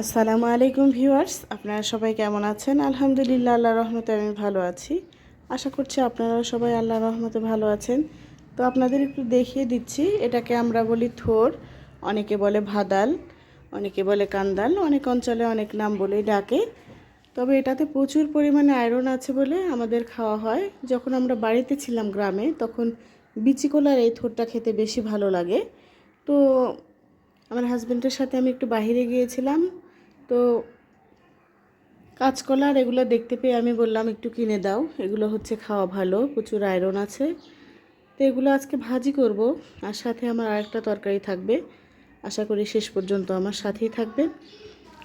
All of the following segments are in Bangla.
আসসালামু আলাইকুম ভিউয়ার্স, আপনারা সবাই কেমন আছেন? আলহামদুলিল্লাহ আল্লাহ রহমতে আমি ভালো আছি। আশা করছি আপনারা সবাই আল্লাহ রহমতে ভালো আছেন। তো আপনাদের একটু দেখিয়ে দিচ্ছি, এটাকে আমরা বলি থোর, অনেকে বলে ভাদাল, অনেকে বলে কান্দাল, অনেক অঞ্চলে অনেক নাম বলেই ডাকে। তবে এটাতে প্রচুর পরিমাণে আয়রন আছে বলে আমাদের খাওয়া হয়। যখন আমরা বাড়িতে ছিলাম গ্রামে, তখন বিচিকলার এই থোরটা খেতে বেশি ভালো লাগে। তো আমার হাজব্যান্ডের সাথে আমি একটু বাইরে গিয়েছিলাম। তো কাঁচকলা আর এগুলো দেখতে পেয়ে আমি বললাম, একটু কিনে দাও। এগুলো হচ্ছে খাওয়া ভালো, প্রচুর আয়রন আছে। তো এগুলো আজকে ভাজি করব। আর সাথে আমার আরেকটা তরকারি থাকবে। আশা করি শেষ পর্যন্ত আমার সাথেই থাকবে।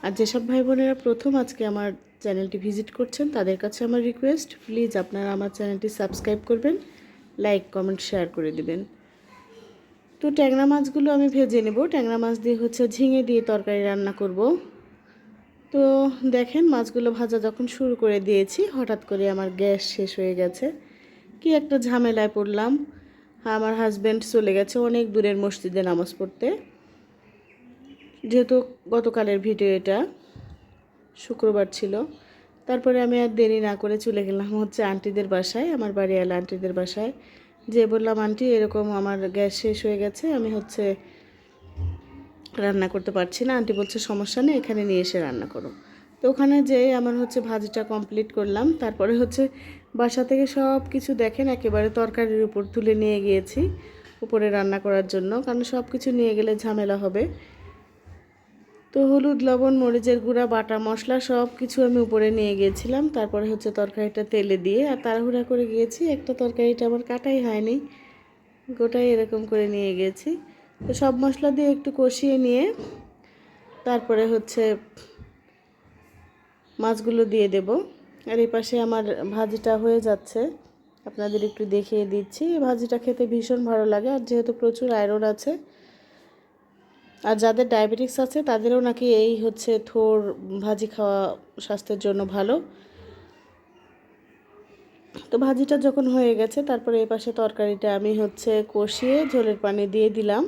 আর যেসব ভাই বোনেরা প্রথম আজকে আমার চ্যানেলটি ভিজিট করছেন, তাদের কাছে আমার রিকোয়েস্ট, প্লিজ আপনারা আমার চ্যানেলটি সাবস্ক্রাইব করবেন, লাইক, কমেন্ট, শেয়ার করে দিবেন। তো ট্যাংরা মাছগুলো আমি ভেজে নেব। ট্যাংরা মাছ দিয়ে হচ্ছে ঝিঙে দিয়ে তরকারি রান্না করব। তো দেখেন মাছগুলো ভাজা যখন শুরু করে দিয়েছি, হঠাৎ করে আমার গ্যাস শেষ হয়ে গেছে। কি একটা ঝামেলায় পড়লাম। আমার হাজব্যান্ড চলে গেছে অনেক দূরের মসজিদে নামাজ পড়তে। যেহেতু গতকালের ভিডিও এটা, শুক্রবার ছিল। তারপরে আমি আর দেরি না করে চলে গেলাম হচ্ছে আন্টিদের বাসায়, আমার বাড়িওয়ালা আন্টিদের বাসায়। যে বললাম, আন্টি, এরকম আমার গ্যাস শেষ হয়ে গেছে, আমি হচ্ছে রান্না করতে পারছি না। আন্টি বলছে, সমস্যা নেই, এখানে নিয়ে এসে রান্না করো। তো ওখানে যেয়ে আমার হচ্ছে ভাজিটা কমপ্লিট করলাম। তারপরে হচ্ছে বাসা থেকে সব কিছু দেখেন, একেবারে তরকারির উপর তুলে নিয়ে গিয়েছি উপরে রান্না করার জন্য, কারণ সব কিছু নিয়ে গেলে ঝামেলা হবে। তো হলুদ, লবণ, মরিচের গুঁড়া, বাটা মশলা সব কিছু আমি উপরে নিয়ে গিয়েছিলাম। তারপরে হচ্ছে তরকারিটা তেলে দিয়ে আর তাড়াহুড়া করে গিয়েছি। একটা তরকারিটা আমার কাটাই হয়নি, গোটাই এরকম করে নিয়ে গেছি তো সব মশলা দিয়ে একটু কষিয়ে নিয়ে তারপরে হচ্ছে মাছগুলো দিয়ে দেব। আর এই পাশে আমার ভাজিটা হয়ে যাচ্ছে। আপনাদের একটু দেখিয়ে দিচ্ছি। এই ভাজিটা খেতে ভীষণ ভালো লাগে আর যেহেতু প্রচুর আয়রন আছে, আর যাদের ডায়াবেটিক্স আছে তাদেরও নাকি এই হচ্ছে থোর ভাজি খাওয়া স্বাস্থ্যের জন্য ভালো। তো ভাজিটা যখন হয়ে গেছে তারপরে এই পাশে তরকারিটা আমি হচ্ছে কষিয়ে ঝোলের পানি দিয়ে দিলাম।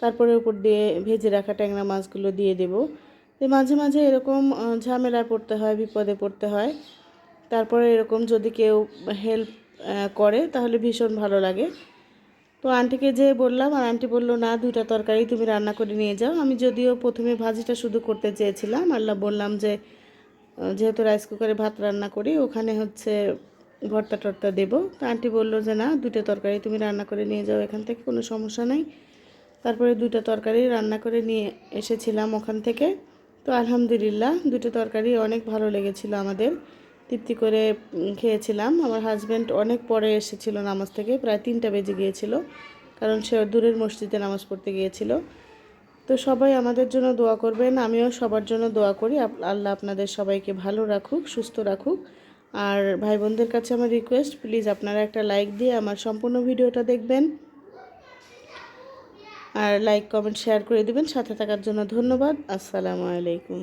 তারপরে উপর দিয়ে ভেজে রাখা ট্যাংরা মাছগুলো দিয়ে দেব। তো মাঝে মাঝে এরকম ঝামেলায় পড়তে হয়, বিপদে পড়তে হয়। তারপরে এরকম যদি কেউ হেল্প করে, তাহলে ভীষণ ভালো লাগে। তো আন্টিকে যে বললাম, আর আন্টি বলল, না, দুইটা তরকারি তুমি রান্না করে নিয়ে যাও। আমি যদিও প্রথমে ভাজিটা শুধু করতে চেয়েছিলাম, আল্লাহ বললাম যে যেহেতু রাইস কুকারে ভাত রান্না করি, ওখানে হচ্ছে ভর্তা টর্তা দেবো। তো আন্টি বলল যে, না দুটো তরকারি তুমি রান্না করে নিয়ে যাও, এখান থেকে কোনো সমস্যা নাই। তারপরে দুটো তরকারি রান্না করে নিয়ে এসেছিলাম ওখান থেকে। তো আলহামদুলিল্লাহ দুটো তরকারি অনেক ভালো লেগেছিল আমাদের। তৃপ্তি করে খেয়েছিলাম। আমার হাজব্যান্ড অনেক পরে এসেছিল নামাজ থেকে, প্রায় তিনটা বেজে গিয়েছিল, কারণ সে দূরের মসজিদে নামাজ পড়তে গিয়েছিল। তো সবাই আমাদের জন্য দোয়া করবেন, আমিও সবার জন্য দোয়া করি। আল্লাহ আপনাদের সবাইকে ভালো রাখুক, সুস্থ রাখুক। আর ভাই বোনদের কাছে আমার রিকোয়েস্ট প্লিজ আপনারা একটা লাইক দিয়ে আমার সম্পূর্ণ ভিডিওটা দেখবেন। আর লাইক কমেন্ট শেয়ার করে দিবেন। সাথে থাকার জন্য ধন্যবাদ। আসসালামু আলাইকুম।